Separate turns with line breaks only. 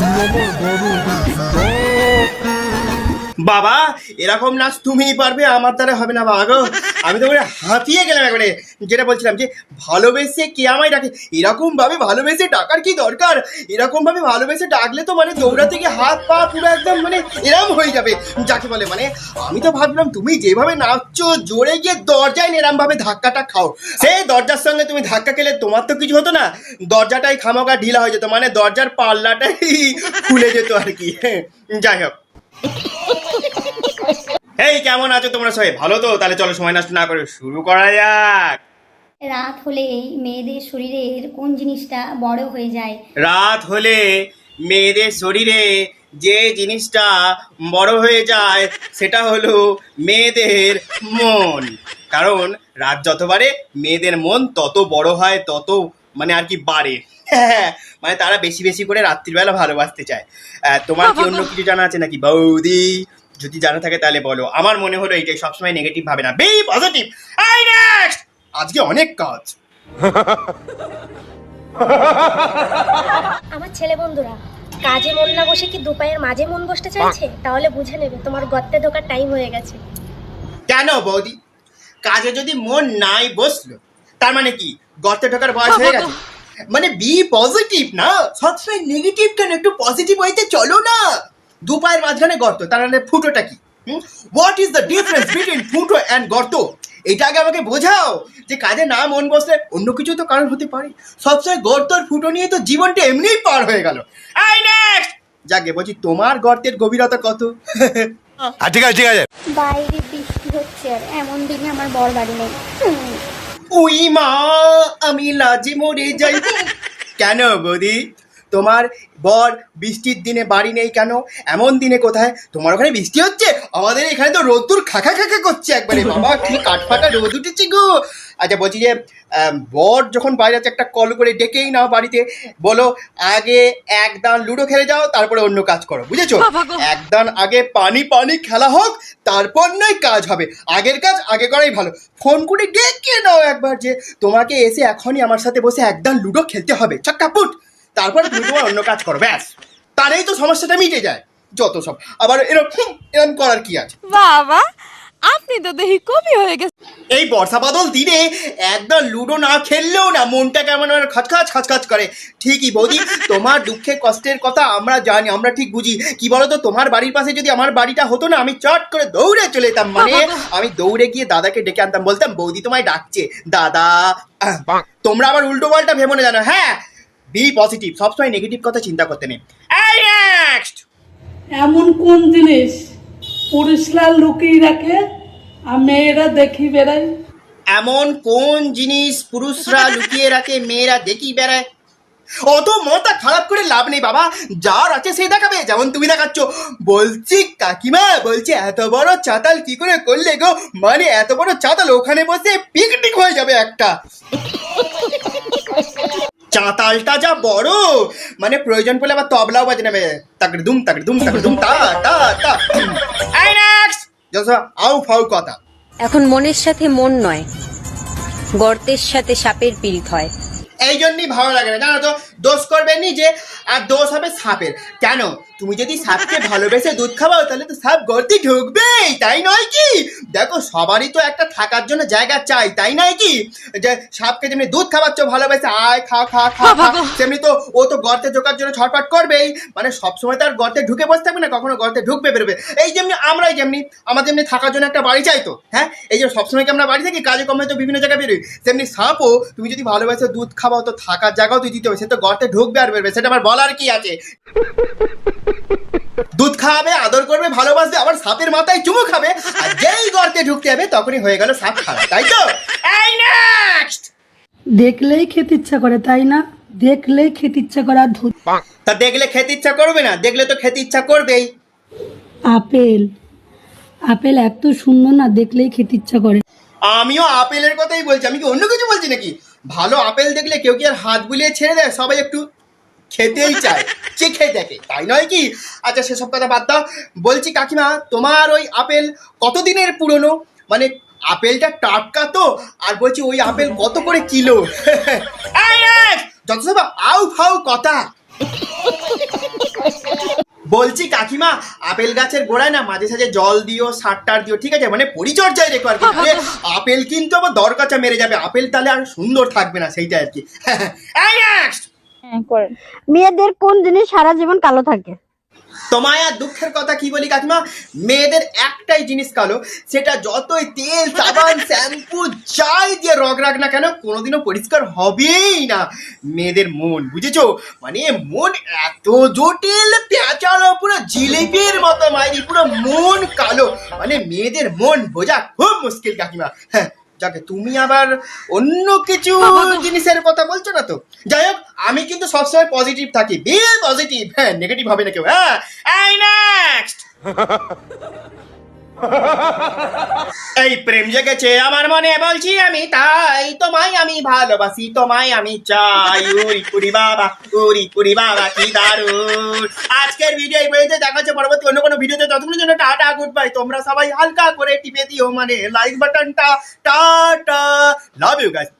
no no Oh, no God. বাবা, এরকম নাচ তুমিই পারবে, আমার দ্বারা হবে না বাবা গো। আমি তো করে হাতিয়ে গেলাম একবারে। যেটা বলছিলাম যে, ভালোবেসে কে আমায় ডাকে? এরকম ভাবে ভালোবেসে ডাকার কি দরকার? এরকম ভাবে ভালোবেসে ডাকলে তো মানে দৌড়াতে গিয়ে হাত পা পুরো একদম মানে এরম হয়ে যাবে। যাকে বলে মানে আমি তো ভাবলাম তুমি যেভাবে নাচছো, জোরে গিয়ে দরজায় এরম ভাবে ধাক্কাটা খাও। সেই দরজার সঙ্গে তুমি ধাক্কা খেলে তোমার তো কিছু হতো না। দরজাটাই খামাকা ঢিলা হয়ে যেত মানে দরজার পাল্লাটাই খুলে যেত আর কি। যাই হোক। এই কেমন আছো তোমরা সবাই? ভালো তো? তাহলে চলো সময় নষ্ট না করে শুরু করা যাক।
রাত হলে মেয়েদের শরীরের কোন জিনিসটা বড় হয়ে যায়?
রাত হলে মেয়েদের শরীরে যে জিনিসটা বড় হয়ে যায় সেটা হলো মেয়েদের মন। কারণ রাত যত বাড়ে মেয়েদের মন তত বড় হয় তত মানে আর কি বাড়ে। হ্যাঁ মানে তারা বেশি বেশি করে রাত্রিবেলা ভালোবাসতে চায়। তোমার কি অন্য কিছু জানা আছে নাকি বৌদি? যদি জানা থাকে তাহলে বলো। আমার মনে হলো এইটাই সবসময় নেগেটিভ ভাবে না। বি পজিটিভ আই নেক্সট আজকে অনেক কাজ।
আমার ছেলে বন্ধুরা কাজে মন না বসে কি দুপায়ের মাঝে মন বসতে চাইছে? তাহলে বুঝে নেবে তোমার গর্তে ঢোকার টাইম হয়ে গেছে।
কেন বৌদি? কাজে যদি মন নাই বসল তার মানে কি? গর্তে ঢোকার বয়স হয়ে গেছে। মানে বি পজিটিভ না? সবসময় নেগেটিভ কেন? একটু পজিটিভ হইতে চলো না। দু পায়ের মাঝখানে গর্ত তার মানে ফুটোটা কি? What is the difference between phuto and gorto? এটা আগে আমাকে বোঝাও যে কাজে না মন বসলে অন্য কিছু তো কারণ হতে পারে। সবসময় গর্ত আর ফুটো নিয়ে তো জীবনটা এমনিই পার হয়ে গেল। আই নেক্সট যাকে বলছি তোমার গর্তের গভীরতা কত?
ঠিক আছে ঠিক আছে।
বাইরে বৃষ্টি হচ্ছে আর এমন দিনে আমার বর বাড়ি নেই।
উই মা আমি লাজে মরে যাই। কেন বৌদি? তোমার বর বৃষ্টির দিনে বাড়ি নেই কেন? এমন দিনে কোথায়? তোমার ওখানে বৃষ্টি হচ্ছে? আমাদের এখানে তো রোদ্দুর খাখা খাখা করছে একবারে। বাবা কি কাঠফাটা রোদ উঠেছে গো। আচ্ছা বলছি যে বর যখন বাইরে আছে একটা কল করে ডেকেই নাও বাড়িতে। বলো আগে এক দান লুডো খেলে যাও তারপরে অন্য কাজ করো। বুঝেছ? এক দান আগে পানি পানি খেলা হোক তারপর নয় কাজ হবে। আগের কাজ আগে করাই ভালো। ফোন করে ডেকে নাও একবার যে তোমাকে এসে এখনই আমার সাথে বসে একদম লুডো খেলতে হবে। চক্কা পুট তারপর তুমি তোমার অন্য কাজ করো ব্যাস। তারেই তো সমস্যাটা মিটে যায় যত সব। আবার এরকম এরকম করার কি আছে?
বাবা আপনি তো দেখি কবি হয়ে গেছে।
এই বর্ষা বাদল দিনে একদম লুডো না খেললেও না মনটা কেমন খচখচ খচখচ করে। ঠিকই বৌদি তোমার দুঃখে কষ্টের কথা আমরা জানি আমরা ঠিক বুঝি। কি বলতো তোমার বাড়ির পাশে যদি আমার বাড়িটা হতো না আমি চট করে দৌড়ে চলে যেতাম। মানে আমি দৌড়ে গিয়ে দাদাকে ডেকে আনতাম বলতাম বৌদি তোমায় ডাকছে। দাদা তোমরা আবার উল্টো পাল্টা ভেবো না জানো। হ্যাঁ বি পজিটিভ সবসময় নেগেটিভ কথা চিন্তা করতে নেই।
এমন কোন জিনিস পুরুষরা লুকিয়ে রাখে? আর মেয়েরা দেখি বেড়ায়।
এমন কোন জিনিস পুরুষরা লুকিয়ে রাখে মেয়েরা দেখি বেড়ায়? অত মাথা খারাপ করে লাভ নেই বাবা। যার আছে সে দেখাবে যেমন তুমি দেখাচ্ছ। বলছি কাকিমা বলছি এত বড় চাতাল কি করে করলে গো? মানে এত বড় চাতাল ওখানে বসে পিকনিক হয়ে যাবে একটা। চাতালটা যা বড়। মানে প্রয়োজন পড়লে আবার তবলাও বাজে নেবে তাকড়ে দুম তাকড়ে দুম তাকড়ে দুম তা তা তা আউ ফাউ কথা।
এখন মনের সাথে মন নয় গর্তের সাথে সাপের পীড়িত হয়।
এই জন্যই ভালো লাগে না। জানো তো দোষ করবে যে আর দোষ হবে সাপের। কেন? তুমি যদি সাপকে ভালোবেসে দুধ খাওয়াও তাহলে তো সাপ গর্তে ঢুকবেই তাই নয় কি? দেখো সবারই তো একটা থাকার জন্য জায়গা চাই তাই নয় কি? যে সাপকে যেমনি দুধ খাওয়াচ্ছ ভালোবেসে আয় খা খা খা খা তেমনি তো ও তো গর্তে ঢোকার জন্য ছটফট করবেই। মানে সবসময় তার গর্তে ঢুকে বসে থাকবে না কখনো গর্তে ঢুকবে বেরোবে। এই যেমনি আমরাই যেমনি আমার যেমনি থাকার জন্য একটা বাড়ি চাই তো হ্যাঁ? এই যে সবসময় কি আমরা বাড়ি থাকি কাজে কমে তো বিভিন্ন জায়গায় বেরোই। তেমনি সাপও তুমি যদি ভালোবেসে দুধ খাওয়াও তো থাকার জায়গাও তুই দিতে হবে সে তো গর্তে ঢুকবে আর বেরোবে সেটা আমার বলার কি আছে? দুধ খাওয়াবে আদর করবে ভালোবাসবে আবার সাপের মাথায় চুমু খাবে আর যেই গর্তে ঢুকতে যাবে তখনই হয়ে গেল সাপ খারাপ তাই তো? এই নেক্সট
দেখলেই খেতে ইচ্ছা করে তাই না? দেখলেই খেতে ইচ্ছা করে আর ধু-
তা দেখলে খেতে ইচ্ছা করবে না দেখলে তো খেতে ইচ্ছা করবেই।
আপেল। আপেল এত সুন্দর না দেখলেই খেতে ইচ্ছা করে।
আমিও আপেলের কথাই বলছি আমি কি অন্য কিছু বলছি নাকি? ভালো আপেল দেখলে কেউ কি আর হাত বুলিয়ে ছেড়ে দেয়? সবাই একটু খেতেই চায় চেখে দেখে, তাই নয় কি? আচ্ছা সেসব কথা বাদ দাও। বলছি, কাকিমা, তোমার ওই আপেল কতদিনের পুরনো? মানে আপেলটা টাটকা তো, আর বলছি, ওই আপেল কত করে কিলো? আউ ফাউ কথা। বলছি, কাকিমা, আপেল গাছের গোড়ায় না মাঝে সাঝে জল দিও, সার টার দিও, ঠিক আছে? মানে পরিচর্যায় রেখো আর কি। আপেল কিন্তু আবার দরকাচা মেরে যাবে। আপেল তাহলে আর সুন্দর থাকবে না সেইটা আর কি। next!
মেয়েদের কোন জিনিস সারা জীবন কালো থাকে?
তোমায় আর দুঃখের কথা কি বলি কাকিমা? মেয়েদের একটাই জিনিস কালো সেটা যতই তেল সাবান শ্যাম্পু যাই দিয়ে রগ রাখ না কেন কোনোদিনও পরিষ্কার হবেই না। মেয়েদের মন বুঝেছ? মানে মন এত জটিল পেঁচালো পুরো জিলিপির মতো মাইরি পুরো মন কালো। মানে মেয়েদের মন বোঝা খুব মুশকিল কাকিমা। হ্যাঁ যাকে তুমি আবার অন্য কিছু জিনিসের কথা বলছো না তো? যাই হোক আমি কিন্তু সবসময় পজিটিভ থাকি। বি পজিটিভ হ্যাঁ নেগেটিভ হবে না কেউ। হ্যাঁ এই নেক্সট এই প্রেম জেগেছে আমার মনে, বলছি আমি তাই। তোমায় আমি ভালোবাসি, তোমায় আমি চাই। উরি পুরি বাবা উরি পুরি বাবা, কি দারুণ। আজকের ভিডিও এই পর্যন্ত দেখা হচ্ছে পরবর্তী অন্য কোনো ভিডিওতে ততক্ষণের জন্য টাটা গুড বাই তোমরা সবাই হালকা করে টিপে দিও মানে লাইক বাটনটা টাটা। Love you guys